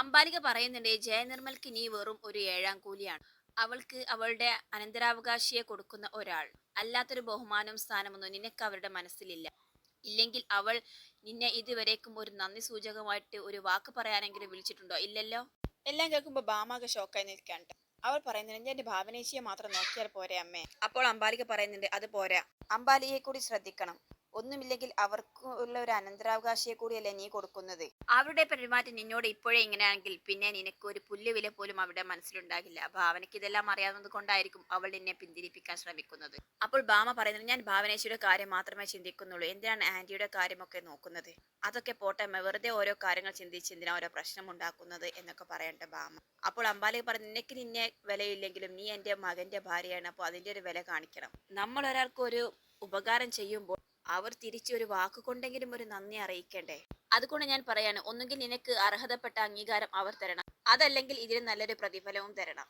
അംബാലിക പറയുന്നുണ്ട് ജയനിർമ്മൽക്ക് നീ വെറും ഒരു ഏഴാം കൂലിയാണ്. അവൾക്ക് അവളുടെ അനന്തരാവകാശിയെ കൊടുക്കുന്ന ഒരാൾ. അല്ലാത്തൊരു ബഹുമാനവും സ്ഥാനമൊന്നും നിനക്ക് അവരുടെ മനസ്സിലില്ല. ഇല്ലെങ്കിൽ അവൾ നിന്നെ ഇതുവരേക്കും ഒരു നന്ദി സൂചകമായിട്ട് ഒരു വാക്ക് പറയാനെങ്കിലും വിളിച്ചിട്ടുണ്ടോ? ഇല്ലല്ലോ? എല്ലാം കേൾക്കുമ്പോൾ ബാമാകെ ഷോക്കായി നിൽക്കാണ്ട് അവൾ പറയുന്നുണ്ട് എന്റെ ഭാവനേശിയെ മാത്രം നോക്കിയാൽ പോരെ അമ്മേ? അപ്പോൾ അംബാലിക പറയുന്നുണ്ട് അത് പോരാ. അംബാലിയെ കൂടി ശ്രദ്ധിക്കണം. ഒന്നുമില്ലെങ്കിൽ അവർക്ക് ഉള്ള ഒരു അനന്തരാവകാശിയെ കൂടിയല്ലേ നീ കൊടുക്കുന്നത്? അവരുടെ പെരുമാറ്റം നിന്നോട് ഇപ്പോഴേ ഇങ്ങനെയാണെങ്കിൽ പിന്നെ നിനക്ക് ഒരു പുല്ലുവില പോലും അവിടെ മനസ്സിലുണ്ടാകില്ല. ഭാവനയ്ക്ക് ഇതെല്ലാം അറിയാവുന്നത് കൊണ്ടായിരിക്കും അവൾ നിന്നെ പിന്തിരിപ്പിക്കാൻ ശ്രമിക്കുന്നത്. അപ്പോൾ ഭാമ പറയുന്നത് ഞാൻ ഭാവനേശ്വരുടെ കാര്യം മാത്രമേ ചിന്തിക്കുന്നുള്ളൂ. എന്തിനാണ് ആന്റിയുടെ കാര്യമൊക്കെ നോക്കുന്നത്? അതൊക്കെ പോട്ടെ വെറുതെ ഓരോ കാര്യങ്ങൾ ചിന്തിച്ച് എന്തിനാ ഓരോ പ്രശ്നം ഉണ്ടാക്കുന്നത് എന്നൊക്കെ പറയണ്ട ഭാമ. അപ്പോൾ അമ്പാലി പറഞ്ഞു നിനക്ക് നിന്നെ വിലയില്ലെങ്കിലും നീ എന്റെ മകന്റെ ഭാര്യയാണ്. അപ്പോൾ അതിന്റെ ഒരു വില കാണിക്കണം. നമ്മൾ ഒരാൾക്ക് ഒരു ഉപകാരം ചെയ്യുമ്പോൾ അവർ തിരിച്ചു ഒരു വാക്കുകൊണ്ടെങ്കിലും ഒരു നന്ദി അറിയിക്കണ്ടേ? അതുകൊണ്ട് ഞാൻ പറയാണ് ഒന്നുകിൽ നിനക്ക് അർഹതപ്പെട്ട അംഗീകാരം അവർ തരണം അതല്ലെങ്കിൽ ഇതിന് നല്ലൊരു പ്രതിഫലവും തരണം.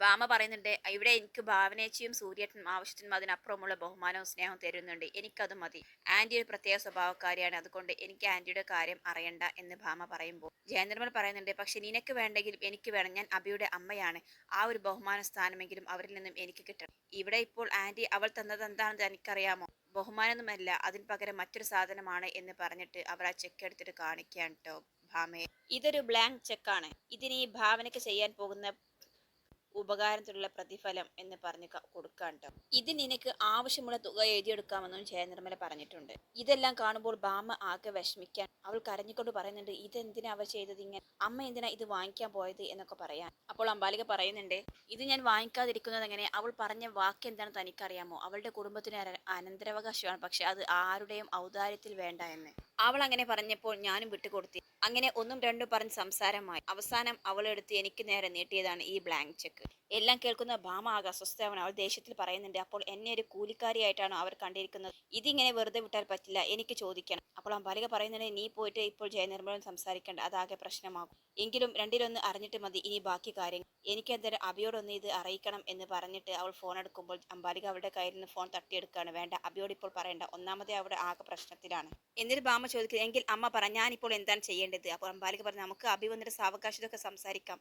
ഭാമ പറയുന്നുണ്ട് ഇവിടെ എനിക്ക് ഭാവനേച്ചിയും സൂര്യനും ആവശ്യത്തിനും അതിനപ്പുറമുള്ള ബഹുമാനവും സ്നേഹവും തരുന്നുണ്ട്. എനിക്കത് മതി. ആന്റി ഒരു പ്രത്യേക സ്വഭാവക്കാരിയാണ്. അതുകൊണ്ട് എനിക്ക് ആന്റിയുടെ കാര്യം അറിയണ്ട എന്ന് ഭാമ പറയുമ്പോൾ ജയനിർമ്മൽ പറയുന്നുണ്ട് പക്ഷെ നിനക്ക് വേണ്ടെങ്കിലും എനിക്ക് വേണം. ഞാൻ അബിയുടെ അമ്മയാണ്. ആ ഒരു ബഹുമാന സ്ഥാനമെങ്കിലും അവരിൽ നിന്നും എനിക്ക് കിട്ടണം. ഇവിടെ ഇപ്പോൾ ആന്റി അവൾ തന്നത് എന്താണെന്ന് എനിക്കറിയാമോ? ബഹുമാനമൊന്നുമല്ല. അതിന് പകരം മറ്റൊരു സാധനമാണ് എന്ന് പറഞ്ഞിട്ട് അവർ ആ ചെക്ക് എടുത്തിട്ട് കാണിക്കുകയാണ് കേട്ടോ ഭാമയെ ഇതൊരു ബ്ലാങ്ക് ചെക്കാണ് ഇതിന് ഈ ഭാവനയ്ക്ക് ചെയ്യാൻ പോകുന്ന ഉപകാരത്തിലുള്ള പ്രതിഫലം എന്ന് പറഞ്ഞു കൊടുക്കാൻ കേട്ടോ ഇത് നിനക്ക് ആവശ്യമുള്ള തുക എഴുതിയെടുക്കാമെന്നും ജയനിർമ്മല പറഞ്ഞിട്ടുണ്ട്. ഇതെല്ലാം കാണുമ്പോൾ ബാമ ആകെ വിഷമിക്കാൻ അവൾ കരഞ്ഞുകൊണ്ട് പറയുന്നുണ്ട് ഇതെന്തിനാ അവ ചെയ്തത് ഇങ്ങനെ? അമ്മ എന്തിനാ ഇത് വാങ്ങിക്കാൻ പോയത്? എന്നൊക്കെ പറയാൻ. അപ്പോൾ അമ്പാലിക പറയുന്നുണ്ട് ഇത് ഞാൻ വാങ്ങിക്കാതിരിക്കുന്നത് എങ്ങനെ? അവൾ പറഞ്ഞ വാക്ക് എന്താണ് തനിക്കറിയാമോ? അവളുടെ കുടുംബത്തിന് അനന്തരാവകാശമാണ് പക്ഷെ അത് ആരുടെയും ഔദാര്യത്തിൽ വേണ്ട എന്ന്. അവൾ അങ്ങനെ പറഞ്ഞപ്പോൾ ഞാനും വിട്ടുകൊടുത്തി. അങ്ങനെ ഒന്നും രണ്ടും പറഞ്ഞ് സംസാരമായി. അവസാനം അവളെടുത്ത് എനിക്ക് നേരെ നീട്ടിയതാണ് ഈ ബ്ലാങ്ക് ചെക്ക് എല്ലാം കേൾക്കുന്ന ഭാമ ആകെ അസ്വസ്ഥയാവണം അവൾ ദേഷ്യത്തിൽ പറയുന്നുണ്ട് അപ്പോൾ എന്നെ ഒരു കൂലിക്കാരിയായിട്ടാണ് അവർ കണ്ടിരിക്കുന്നത്? ഇതിങ്ങനെ വെറുതെ വിട്ടാൽ പറ്റില്ല എനിക്ക് ചോദിക്കണം. അപ്പോൾ അമ്പാലിക പറയുന്നുണ്ട് നീ പോയിട്ട് ഇപ്പോൾ ജയനിർമ്മലം സംസാരിക്കേണ്ട അതാകെ പ്രശ്നമാകും. എങ്കിലും രണ്ടിലൊന്ന് അറിഞ്ഞിട്ട് മതി ഇനി ബാക്കി കാര്യങ്ങൾ. എനിക്ക് എന്തായാലും അബിയോടൊന്ന് ഇത് അറിയിക്കണം എന്ന് പറഞ്ഞിട്ട് അവൾ ഫോൺ എടുക്കുമ്പോൾ അംബാലിക അവളുടെ കയ്യിൽ നിന്ന് ഫോൺ തട്ടിയെടുക്കുകയാണ്. വേണ്ട അബിയോട് ഇപ്പോൾ പറയേണ്ട ഒന്നാമതേ അവിടെ ആകെ പ്രശ്നത്തിലാണ്. എന്നിട്ട് ബാമ ചോദിക്കുന്നത് എങ്കിൽ അമ്മ പറ ഞാനിപ്പോൾ എന്താണ് ചെയ്യേണ്ടത്? അപ്പോൾ അംബാലിക പറഞ്ഞു നമുക്ക് അബി വന്നിട്ട് സാവകാശത്തൊക്കെ സംസാരിക്കാം.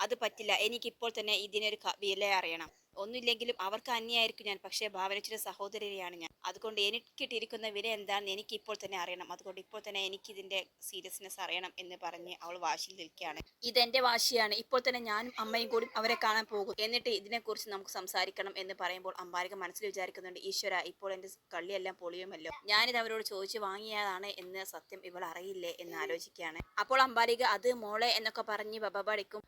അത് പറ്റില്ല. എനിക്കിപ്പോൾ തന്നെ ഇതിനൊരു വില അറിയണം. ഒന്നുമില്ലെങ്കിലും അവർക്ക് അന്യായിരിക്കും ഞാൻ. പക്ഷേ ഭാവനച്ചിയുടെ സഹോദരിയാണ് ഞാൻ. അതുകൊണ്ട് എനിക്കിട്ടിരിക്കുന്ന വില എന്താണെന്ന് എനിക്ക് ഇപ്പോൾ തന്നെ അറിയണം. അതുകൊണ്ട് ഇപ്പോൾ തന്നെ എനിക്ക് ഇതിന്റെ സീരിയസ്നെസ് അറിയണം എന്ന് പറഞ്ഞ് അവൾ വാശിയിൽ നിൽക്കുകയാണ്. ഇത് ഇതെന്റെ വാശിയാണ്. ഇപ്പോൾ തന്നെ ഞാനും അമ്മയും കൂടി അവരെ കാണാൻ പോകും. എന്നിട്ട് ഇതിനെക്കുറിച്ച് നമുക്ക് സംസാരിക്കണം എന്ന് പറയുമ്പോൾ അമ്പാരിക മനസ്സിൽ വിചാരിക്കുന്നുണ്ട് ഈശ്വര ഇപ്പോൾ എന്റെ കള്ളിയെല്ലാം പൊളിയുമല്ലോ. ഞാനിത് അവരോട് ചോദിച്ചു വാങ്ങിയതാണ് എന്ന് സത്യം ഇവൾ അറിയില്ലേ? എന്ന് ആലോചിക്കുകയാണ്. അപ്പോൾ അമ്പാരിക അത് മോളെ എന്നൊക്കെ പറഞ്ഞ് ബബബടിക്കും.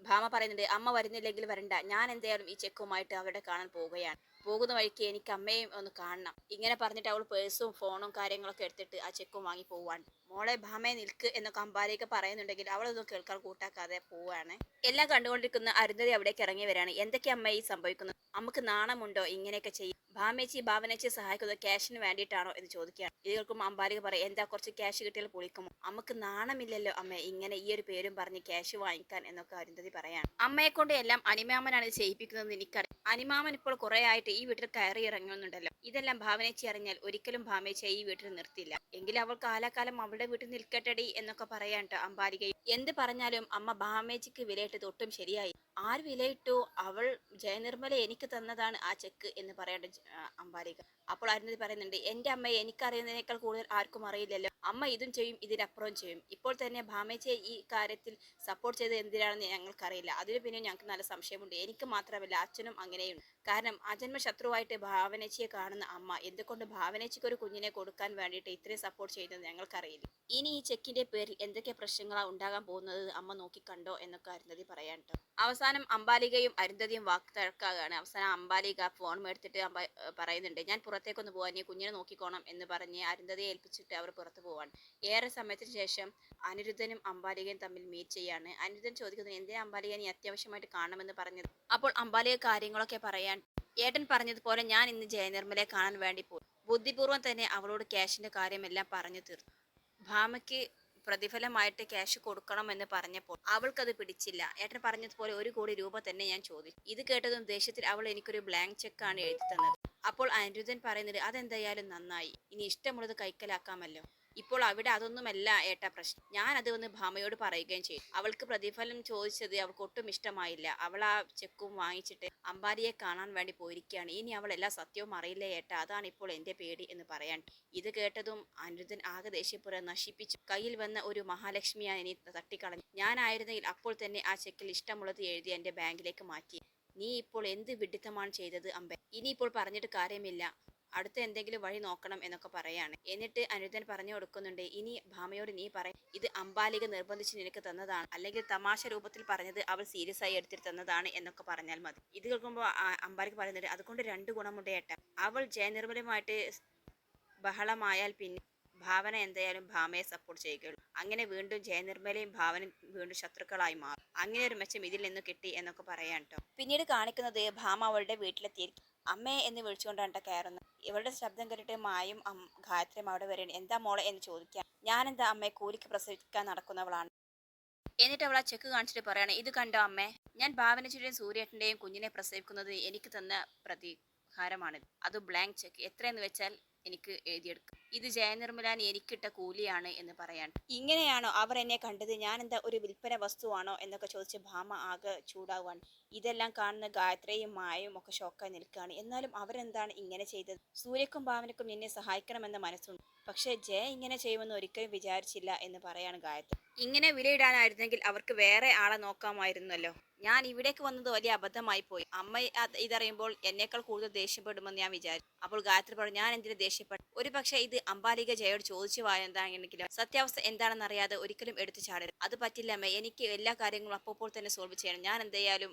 ഭാമ പറയുന്നുണ്ട് അമ്മ വരുന്നില്ലെങ്കിൽ വരണ്ട. ഞാൻ എന്തായാലും ഈ ചെക്കുമായിട്ട് അവിടെ കാണാൻ പോവുകയാണ്. പോകുന്ന വഴിക്ക് എനിക്ക് അമ്മയും ഒന്ന് കാണണം. ഇങ്ങനെ പറഞ്ഞിട്ട് അവൾ പേഴ്സും ഫോണും കാര്യങ്ങളൊക്കെ എടുത്തിട്ട് ആ ചെക്കും വാങ്ങി പോവാണ് മോളെ ഭാമയെ നിൽക്ക് എന്നൊക്കെ അമ്പാലേക്ക് പറയുന്നുണ്ടെങ്കിൽ അവളൊന്നും കേൾക്കാൻ കൂട്ടാക്കാതെ പോവാണ് എല്ലാം കണ്ടുകൊണ്ടിരിക്കുന്ന അരുന്ധതി അവിടേക്ക് ഇറങ്ങി വരാണ് എന്തൊക്കെ അമ്മ ഈ സംഭവിക്കുന്നത്? നമുക്ക് നാണമുണ്ടോ? ഇങ്ങനെയൊക്കെ ചെയ്യും ഭാമേച്ചി ഭാവനേച്ചി സഹായിക്കുന്നത് ക്യാഷിന് വേണ്ടിയിട്ടാണോ എന്ന് ചോദിക്കുകയാണ്. ഇതുകൾക്കും അമ്പാലിക പറയും എന്താ കുറച്ച് ക്യാഷ് കിട്ടിയാൽ പൊളിക്കുമോ? അമ്മയ്ക്ക് നാണമില്ലല്ലോ അമ്മ ഇങ്ങനെ ഈ ഒരു പേരും പറഞ്ഞ് ക്യാഷ് വാങ്ങിക്കാൻ എന്നൊക്കെ അരുന്ധതി പറയാണ്. അമ്മയെ കൊണ്ട് എല്ലാം അനിമാമനാണ് ഇത് ചെയ്യിപ്പിക്കുന്നത് എനിക്കറിയാം. അനിമാമൻ ഇപ്പോൾ കുറെ ആയിട്ട് ഈ വീട്ടിൽ കയറി ഇറങ്ങുന്നുണ്ടല്ലോ. ഇതെല്ലാം ഭാവനേച്ചി അറിഞ്ഞാൽ ഒരിക്കലും ഭാമേച്ചി ഈ വീട്ടിൽ നിർത്തില്ല എങ്കിലും അവൾ കാലാകാലം അവളുടെ വീട്ടിൽ നിൽക്കട്ടെടി എന്നൊക്കെ പറയാൻ ട്ടോ അമ്പാലികയും. എന്ത് പറഞ്ഞാലും അമ്മ ഭാമേച്ചിക്ക് വിലയിട്ട് ഒട്ടും ശരിയായി. ആര് വിലയിട്ടു? അവൾ ജയനിർമ്മല എനിക്ക് തന്നതാണ് ആ ചെക്ക് എന്ന് പറയേണ്ട ആ, അപ്പോൾ അരുന്ധതി പറയുന്നുണ്ട് എന്റെ അമ്മയെ എനിക്കറിയുന്നതിനേക്കാൾ കൂടുതൽ ആർക്കും അറിയില്ലല്ലോ. അമ്മ ഇതും ചെയ്യും ഇതിനപ്പുറം ചെയ്യും. ഇപ്പോൾ തന്നെ ഭാമേച്ചയെ ഈ കാര്യത്തിൽ സപ്പോർട്ട് ചെയ്ത് എന്തിനാണെന്ന് ഞങ്ങൾക്കറിയില്ല. അതിന് പിന്നെ ഞങ്ങൾക്ക് നല്ല സംശയമുണ്ട്. എനിക്ക് മാത്രമല്ല അച്ഛനും അങ്ങനെയുണ്ട്. കാരണം അജന്മ ശത്രുവായിട്ട് ഭാവനേച്ചിയെ കാണുന്ന അമ്മ എന്തുകൊണ്ട് ഭാവനേച്ചിക്ക് ഒരു കുഞ്ഞിനെ കൊടുക്കാൻ വേണ്ടിയിട്ട് ഇത്രയും സപ്പോർട്ട് ചെയ്യുന്നത് ഞങ്ങൾക്കറിയില്ല? ഇനി ഈ ചെക്കിന്റെ പേരിൽ എന്തൊക്കെ പ്രശ്നങ്ങളാണ് ഉണ്ടാകാൻ പോകുന്നത് അമ്മ നോക്കിക്കണ്ടോ എന്നൊക്കെ അരുന്ധതി പറയാൻ ട്ടോ. അവസാനം അമ്പാലികയും അരുന്ധതിയും വാക്ക് തഴക്കാകാണ്. അവസാനം അമ്പാലിക ഫോൺ എടുത്തിട്ട് പറയുന്നുണ്ട്. ഞാൻ പുറത്തേക്കൊന്ന് പോവാൻ നീ കുഞ്ഞിനെ നോക്കിക്കോണം എന്ന് പറഞ്ഞ് അരുന്ധതയെ ഏൽപ്പിച്ചിട്ട് അവർ പുറത്തു പോവാൻ ഏറെ സമയത്തിന് ശേഷം അനിരുദ്ധനും അമ്പാലികയും തമ്മിൽ മീറ്റ് ചെയ്യാണ്. അനിരുദ്ധൻ ചോദിക്കുന്നത് എന്തിനാ അമ്പാലിക നീ അത്യാവശ്യമായിട്ട് കാണണമെന്ന് പറഞ്ഞത്? അപ്പോൾ അമ്പാലിക കാര്യങ്ങളൊക്കെ പറയാൻ ഏട്ടൻ പറഞ്ഞതുപോലെ ഞാൻ ഇന്ന് ജയനിർമ്മലയെ കാണാൻ വേണ്ടി പോയി. ബുദ്ധിപൂർവം തന്നെ അവളോട് ക്യാഷിന്റെ കാര്യമെല്ലാം പറഞ്ഞു തീർത്തു. ഭാമയ്ക്ക് പ്രതിഫലമായിട്ട് ക്യാഷ് കൊടുക്കണമെന്ന് പറഞ്ഞപ്പോൾ അവൾക്കത് പിടിച്ചില്ല. ഏട്ടൻ പറഞ്ഞതുപോലെ ഒരു കോടി രൂപ തന്നെ ഞാൻ ചോദിച്ചു. ഇത് കേട്ടതും ദേഷ്യത്തിൽ അവൾ എനിക്കൊരു ബ്ലാങ്ക് ചെക്കാണ് എഴുതി തന്നത്. അപ്പോൾ അനിരുദ്ധൻ പറയുന്നത് അതെന്തായാലും നന്നായി. ഇനി ഇഷ്ടമുള്ളത് കൈക്കലാക്കാമല്ലോ. ഇപ്പോൾ അവിടെ അതൊന്നുമല്ല ഏട്ട പ്രശ്നം. ഞാൻ അത് വന്ന് ഭാമയോട് പറയുകയും ചെയ്തു. അവൾക്ക് പ്രതിഫലം ചോദിച്ചത് അവൾക്ക് ഒട്ടും ഇഷ്ടമായില്ല. അവൾ ആ ചെക്കും വാങ്ങിച്ചിട്ട് അമ്പാരിയെ കാണാൻ വേണ്ടി പോയിരിക്കുകയാണ്. ഇനി അവൾ എല്ലാ സത്യവും അറിയില്ല ഏട്ട. അതാണ് ഇപ്പോൾ എന്റെ പേടി എന്ന് പറയാൻ. ഇത് കേട്ടതും അനിരുദ്ധൻ ആകെ ദേഷ്യപ്പുറം നശിപ്പിച്ചു. കയ്യിൽ വന്ന ഒരു മഹാലക്ഷ്മിയാണ് ഇനി തട്ടിക്കളഞ്ഞു. ഞാനായിരുന്നെങ്കിൽ അപ്പോൾ തന്നെ ആ ചെക്കിൽ ഇഷ്ടമുള്ളത് എഴുതി എന്റെ ബാങ്കിലേക്ക് മാറ്റി. നീ ഇപ്പോൾ എന്ത് വിഡിത്തമാണ് ചെയ്തത് അമ്പെ ഇനിയിപ്പോൾ പറഞ്ഞിട്ട് കാര്യമില്ല. അടുത്ത എന്തെങ്കിലും വഴി നോക്കണം എന്നൊക്കെ പറയാണ്. എന്നിട്ട് അനിരുദ്ധൻ പറഞ്ഞു കൊടുക്കുന്നുണ്ട് ഇനി ഭാമയോട് നീ പറ ഇത് അമ്പാലിക നിർബന്ധിച്ച് നിനക്ക് തന്നതാണ്. അല്ലെങ്കിൽ തമാശ രൂപത്തിൽ പറഞ്ഞത് അവൾ സീരിയസ് ആയി എടുത്തിട്ട് തന്നതാണ് എന്നൊക്കെ പറഞ്ഞാൽ മതി. ഇത് കേൾക്കുമ്പോൾ അമ്പാലിക പറയുന്നുണ്ട് അതുകൊണ്ട് രണ്ട് ഗുണമുണ്ട് ഏട്ട. അവൾ ജയനിർമ്മലമായിട്ട് ബഹളമായാൽ പിന്നെ ഭാവന എന്തായാലും ഭാമയെ സപ്പോർട്ട് ചെയ്യുകയുള്ളൂ. അങ്ങനെ വീണ്ടും ജയനിർമ്മലയും ഭാവനയും വീണ്ടും ശത്രുക്കളായി മാറും. അങ്ങനെ ഒരു മെച്ചം ഇതിൽ നിന്ന് കിട്ടി എന്നൊക്കെ പറയാൻ കേട്ടോ പിന്നീട് കാണിക്കുന്നത് ഭാമ അവളുടെ വീട്ടിലെത്തിയിരിക്കും. അമ്മയെ എന്ന് വിളിച്ചുകൊണ്ടാണ് കയറുന്നത്. ഇവളുടെ ശബ്ദം കേട്ടിട്ട് മായും ഗായത്രിയും അവിടെ വരെയാണ് എന്താ മോളെ? എന്ന് ചോദിക്കാം. എന്താ അമ്മയെ കൂലിക്ക് പ്രസവിക്കാൻ നടക്കുന്നവളാണ്. എന്നിട്ട് അവൾ ആ ചെക്ക് കാണിച്ചിട്ട് പറയാണ് ഇത് കണ്ടോ അമ്മേ? ഞാൻ ഭാവനച്ചിയുടെയും സൂര്യേട്ടന്റെയും കുഞ്ഞിനെ പ്രസവിക്കുന്നത് എനിക്ക് തന്ന പ്രതികാരമാണിത്. അത് ബ്ലാങ്ക് ചെക്ക് എത്രയെന്ന് വെച്ചാൽ എനിക്ക് എഴുതിയെടുക്കും. ഇത് ജയനിർമ്മലാൻ എനിക്കിട്ട കൂലിയാണ് എന്ന് പറയാൻ. ഇങ്ങനെയാണോ അവർ എന്നെ കണ്ടത്? ഞാൻ എന്താ ഒരു വിൽപ്പന വസ്തുവാണോ എന്നൊക്കെ ചോദിച്ച് ഭാമ ആകെ ചൂടാവാൻ ഇതെല്ലാം കാണുന്ന ഗായത്രയും മായയും ഒക്കെ ഷോക്കായി നിൽക്കുകയാണ്. എന്നാലും അവരെന്താണ് ഇങ്ങനെ ചെയ്തത്? സൂര്യക്കും ഭാവനക്കും എന്നെ സഹായിക്കണമെന്ന മനസ്സുണ്ട്. പക്ഷേ ജയ ഇങ്ങനെ ചെയ്യുമെന്ന് ഒരിക്കലും വിചാരിച്ചില്ല എന്ന് പറയാണ് ഗായത്രി. ഇങ്ങനെ വിലയിടാനായിരുന്നെങ്കിൽ അവർക്ക് വേറെ ആളെ നോക്കാമായിരുന്നല്ലോ. ഞാൻ ഇവിടേക്ക് വന്നത് വലിയ അബദ്ധമായി പോയി. അമ്മ ഇതറിയുമ്പോൾ എന്നേക്കാൾ കൂടുതൽ ദേഷ്യപ്പെടുമെന്ന് ഞാൻ വിചാരിച്ചു അപ്പോൾ ഗായത്രി പറഞ്ഞു ഞാൻ എന്തിനു ദേഷ്യപ്പെട്ടു? ഒരു പക്ഷേ ഇത് അമ്പാലിക ജയോട് ചോദിച്ചു വായെന്താണെങ്കിലും സത്യാവസ്ഥ എന്താണെന്ന് അറിയാതെ ഒരിക്കലും എടുത്തു ചാടരുത്. അത് പറ്റില്ല അമ്മ എനിക്ക് എല്ലാ കാര്യങ്ങളും അപ്പോൾ തന്നെ സോൾവ് ചെയ്യണം. ഞാൻ എന്തായാലും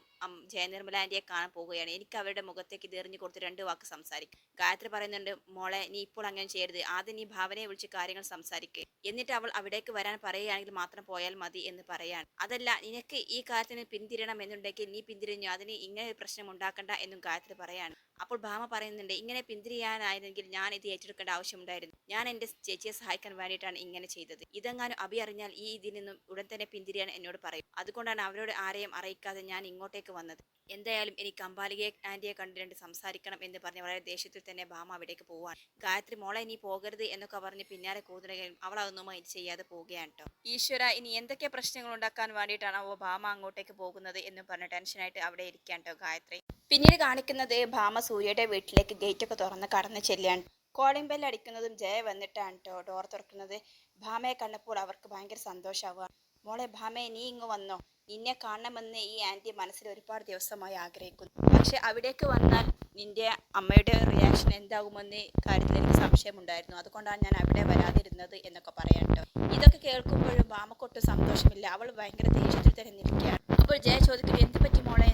ജയനിർമ്മല ആന്റിയെ കാണാൻ പോവുകയാണ്. എനിക്ക് അവരുടെ മുഖത്തേക്ക് ഇതെറിഞ്ഞു കൊടുത്ത് രണ്ട് വാക്ക് സംസാരിക്കും. ഗായത്രി പറയുന്നുണ്ട് മോളെ നീ ഇപ്പോൾ അങ്ങനെ ചെയ്യരുത്. ആദ്യം നീ ഭാവനയെ വിളിച്ച് കാര്യങ്ങൾ സംസാരിക്കുക എന്നിട്ട് അവൾ അവിടേക്ക് വരാൻ പറയുകയാണെങ്കിൽ മാത്രം പോയാൽ മതി എന്ന് പറയാണ്. അതല്ല നിനക്ക് ഈ കാര്യത്തിന് പിന്തിരണം എന്നുണ്ടെങ്കിൽ നീ പിന്തിരിഞ്ഞു അതിന് ഇങ്ങനെ പ്രശ്നം ഉണ്ടാക്കണ്ട എന്നും ഗായത്രി പറയാണ്. അപ്പോൾ ഭാമ പറയുന്നുണ്ട് ഇങ്ങനെ പിന്തിരിയാനായിരുന്നെങ്കിൽ ഞാൻ ഇത് ഏറ്റെടുക്കേണ്ട ആവശ്യമുണ്ടായിരുന്നു. ഞാൻ എന്റെ ചേച്ചിയെ സഹായിക്കാൻ വേണ്ടിയിട്ടാണ് ഇങ്ങനെ ചെയ്തത്. ഇതെങ്ങാനും അഭി അറിഞ്ഞാൽ ഈ ഇതിൽ നിന്നും ഉടൻ തന്നെ പിന്തിരിയാൻ എന്നോട് പറയും. അതുകൊണ്ടാണ് അവരോട് ആരെയും അറിയിക്കാതെ ഞാൻ ഇങ്ങോട്ടേക്ക് വന്നത്. എന്തായാലും എനിക്ക് അമ്പാലികയെ ആന്റിയെ കണ്ട് രണ്ട് സംസാരിക്കണം എന്ന് പറഞ്ഞ് വളരെ ദേഷ്യത്തിൽ തന്നെ ഭാമ അവിടേക്ക് പോവാണ്. ഗായത്രി മോളെ നീ പോകരുത് എന്നൊക്കെ പറഞ്ഞ് പിന്നാലെ കൂതുകയും അവൾ അതൊന്നും ചെയ്യാതെ പോവുകയാണ് കേട്ടോ ഈശ്വര ഇനി എന്തൊക്കെ പ്രശ്നങ്ങൾ ഉണ്ടാക്കാൻ വേണ്ടിയിട്ടാണ് അവ ഭാമ അങ്ങോട്ടേക്ക് പോകുന്നത് എന്ന് പറഞ്ഞ് ടെൻഷനായിട്ട് അവിടെ ഇരിക്കാൻ കേട്ടോ ഗായത്രി. പിന്നീട് കാണിക്കുന്നത് ഭാമ സൂര്യയുടെ വീട്ടിലേക്ക് ഗേറ്റ് ഒക്കെ തുറന്ന് കടന്ന് ചെല്ലുകയാണ്. കോളിംഗ് ബെൽ അടിക്കുന്നതും ജയ വന്നിട്ടാണ് കേട്ടോ ഡോർ തുറക്കുന്നത്. ഭാമയെ കണ്ടപ്പോൾ അവർക്ക് ഭയങ്കര സന്തോഷമാവുക മോളെ ഭാമയെ നീ ഇങ്ങ് വന്നോ. നിന്നെ കാണണമെന്ന് ഈ ആന്റി മനസ്സിൽ ഒരുപാട് ദിവസമായി ആഗ്രഹിക്കുന്നു. പക്ഷെ അവിടേക്ക് വന്നാൽ നിന്റെ അമ്മയുടെ റിയാക്ഷൻ എന്താകുമെന്ന് കാര്യത്തിൽ എനിക്ക് സംശയമുണ്ടായിരുന്നു. അതുകൊണ്ടാണ് ഞാൻ അവിടെ വരാതിരുന്നത് എന്നൊക്കെ പറയാട്ടോ ഇതൊക്കെ കേൾക്കുമ്പോഴും ഭാമക്കൊട്ടും സന്തോഷമില്ല. അവൾ ഭയങ്കര ദേഷ്യത്തിൽ തന്നെ നിൽക്കുകയാണ് അപ്പോൾ ജയ ചോദിക്കുന്നത് എന്ത് പറ്റി മോളെ?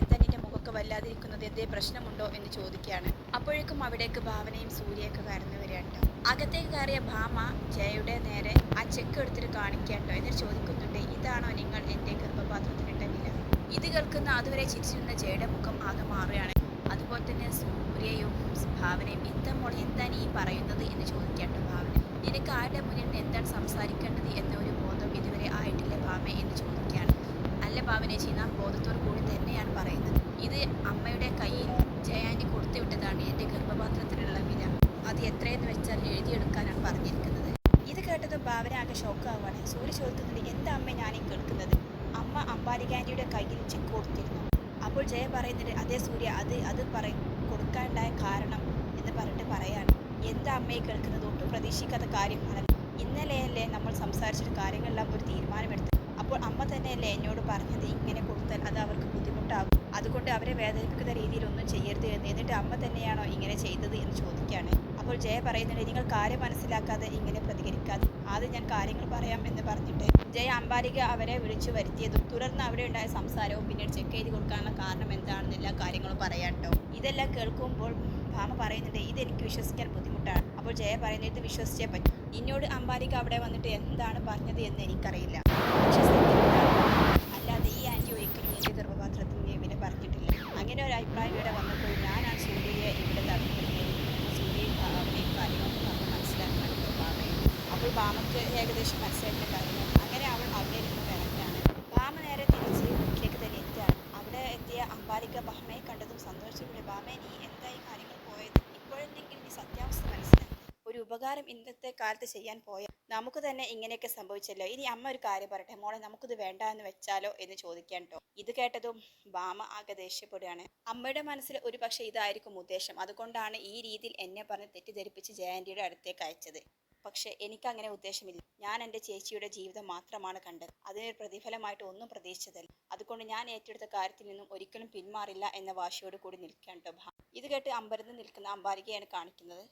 നിന്റെ വല്ലാതിരിക്കുന്നത് എന്തേ പ്രശ്നമുണ്ടോ എന്ന് ചോദിക്കുകയാണ്. അപ്പോഴേക്കും അവിടേക്ക് ഭാവനയും സൂര്യയൊക്കെ കയറുന്നു വരികയാണ് അകത്തേക്ക് കയറിയ ഭാമ ജയയുടെ നേരെ ആ ചെക്ക് എടുത്തിട്ട് കാണിക്കാട്ടോ എന്നിട്ട് ചോദിക്കുന്നുണ്ട് ഇതാണോ നിങ്ങൾ എന്റെ ഗർഭപാത്രത്തിനിട്ട വില ഇത് കേൾക്കുന്ന അതുവരെ ചിരിച്ചിരുന്ന ജയയുടെ മുഖം ആകെ മാറുകയാണ്. അതുപോലെ തന്നെ സൂര്യയും ഭാവനയും എന്താ എന്താണ് ഈ പറയുന്നത്? എന്ന് ചോദിക്കാട്ടോ ഭാവന. നിനക്ക് ആരുടെ മുന്നിൽ എന്താണ് സംസാരിക്കേണ്ടത്? എന്ന ഒരു ബോധം ഇതുവരെ ആയിട്ടില്ല ഭാമ എന്ന് ചോദിക്കുകയാണ്. അല്ല ഭാവനേച്ചി നാം ബോധത്തോടു കൂടി തന്നെയാണ് പറയുന്നത് ഇത് അമ്മയുടെ കയ്യിൽ ജയാനി കൊടുത്തു വിട്ടതാണ് എന്റെ ഗർഭപാത്രത്തിലുള്ള വില അത് എത്രയെന്ന് വെച്ചാൽ എഴുതിയെടുക്കാനാണ് പറഞ്ഞിരിക്കുന്നത് ഇത് കേട്ടതും ഭാവന ആകെ ഷോക്കാവുകയാണ് സൂര്യ ചോദിക്കുന്നുണ്ട് എന്താ അമ്മ ഞാനീ കേൾക്കുന്നത് അമ്പാലികാന്റിയുടെ കയ്യിൽ ചെക്ക് കൊടുത്തിരുന്നു. അപ്പോൾ ജയ പറയുന്നുണ്ട് അതേ സൂര്യ അത് അത് പറ കൊടുക്കാനുണ്ടായ കാരണം എന്ന് പറഞ്ഞിട്ട് പറയാണ്. എന്താ അമ്മയെ കേൾക്കുന്നത്? ഒട്ടും പ്രതീക്ഷിക്കാത്ത കാര്യമാണ് ഇന്നലെയല്ലേ നമ്മൾ സംസാരിച്ചിട്ട് കാര്യങ്ങളെല്ലാം ഒരു തീരുമാനമെടുത്തു. അപ്പോൾ അമ്മ തന്നെയല്ലേ എന്നോട് പറഞ്ഞത്? ഇങ്ങനെ കൊടുത്താൽ അത് അവർക്ക് ബുദ്ധിമുട്ടാകും. അതുകൊണ്ട് അവരെ വേദനിപ്പിക്കുന്ന രീതിയിലൊന്നും ചെയ്യരുത് എന്ന്. എന്നിട്ട് അമ്മ തന്നെയാണോ ഇങ്ങനെ ചെയ്തത് എന്ന് ചോദിക്കുകയാണ്. അപ്പോൾ ജയ പറയുന്നുണ്ട് നിങ്ങൾ കാര്യം മനസ്സിലാക്കാതെ ഇങ്ങനെ പ്രതികരിക്കാതെ ആദ്യം ഞാൻ കാര്യങ്ങൾ പറയാം എന്ന് പറഞ്ഞിട്ട് ജയ അംബാരിക അവരെ വിളിച്ചു വരുത്തിയതും തുടർന്ന് അവിടെ ഉണ്ടായ സംസാരവും പിന്നീട് ചെക്ക് ചെയ്ത് കൊടുക്കാനുള്ള കാരണം എന്താണെന്ന് എല്ലാ കാര്യങ്ങളും പറയാം കേട്ടോ ഇതെല്ലാം കേൾക്കുമ്പോൾ ഭാമ പറയുന്നുണ്ട് ഇതെനിക്ക് വിശ്വസിക്കാൻ ബുദ്ധിമുട്ടാണ്. അപ്പോൾ ജയ പറയുന്നത് ഇത് വിശ്വസിച്ചേ പറ്റും. നിന്നോട് അംബാരിക അവിടെ വന്നിട്ട് എന്താണ് പറഞ്ഞത് എന്ന് എനിക്കറിയില്ല. അല്ലാതെ ഈ ആന്റി ഒരിക്കലും എന്റെ ഗർഭപാത്രത്തിന്റെ വില പറഞ്ഞിട്ടില്ല. അങ്ങനെ ഒരു അഭിപ്രായം ഇവിടെ വന്നപ്പോൾ ഞാനാണ് സൂര്യയെ ഇവിടെ തടഞ്ഞിരുന്നത് സൂര്യയും ഭാവനയും കാര്യങ്ങളൊക്കെ പറഞ്ഞ് മനസ്സിലാക്കാൻ ഭാവയും അപ്പോൾ ഭാമക്ക് ഏകദേശം കാര്യങ്ങൾ. അങ്ങനെ അവൾ അവിടെ ഇരുന്ന് കിടക്കുകയാണ് ഭാമ നേരെ തിരിച്ച് വീട്ടിലേക്ക് തന്നെ എത്തുകയാണ്. അവിടെ എത്തിയ അമ്പാലിക ഭാമയെ കണ്ടതും സന്തോഷത്തോടെ ഭാമയെ നീ എന്തായി കാര്യങ്ങൾ പോയത്? ഇപ്പോഴെന്തെങ്കിലും നീ സത്യാവസ്ഥ മനസ്സിലാക്കി ഒരു ഉപകാരം ഇന്നത്തെ കാലത്ത് ചെയ്യാൻ പോയ നമുക്ക് തന്നെ ഇങ്ങനെയൊക്കെ സംഭവിച്ചല്ലോ. ഇനി അമ്മ ഒരു കാര്യം പറയട്ടെ. മോളെ നമുക്കിത് വേണ്ട എന്ന് വെച്ചാലോ എന്ന് ചോദിക്കാൻ ഇത് കേട്ടതും ബാമ ആകെ ദേഷ്യപ്പെടുകയാണ്. അമ്മയുടെ മനസ്സിൽ ഒരു പക്ഷേ ഇതായിരിക്കും ഉദ്ദേശം. അതുകൊണ്ടാണ് ഈ രീതിയിൽ എന്നെ പറഞ്ഞ് തെറ്റിദ്ധരിപ്പിച്ച് ജയന്റിയുടെ അടുത്തേക്ക് അയച്ചത്. പക്ഷേ എനിക്കങ്ങനെ ഉദ്ദേശമില്ല. ഞാൻ എന്റെ ചേച്ചിയുടെ ജീവിതം മാത്രമാണ് കണ്ടത്. അതിനൊരു പ്രതിഫലമായിട്ട് ഒന്നും പ്രതീക്ഷിച്ചതല്ല. അതുകൊണ്ട് ഞാൻ ഏറ്റെടുത്ത കാര്യത്തിൽ നിന്നും ഒരിക്കലും പിന്മാറില്ല എന്ന വാശിയോട് കൂടി ഭാ ഇത് കേട്ട് അമ്പരന്ന് നിൽക്കുന്ന അമ്പാലികയാണ് കാണിക്കുന്നത്.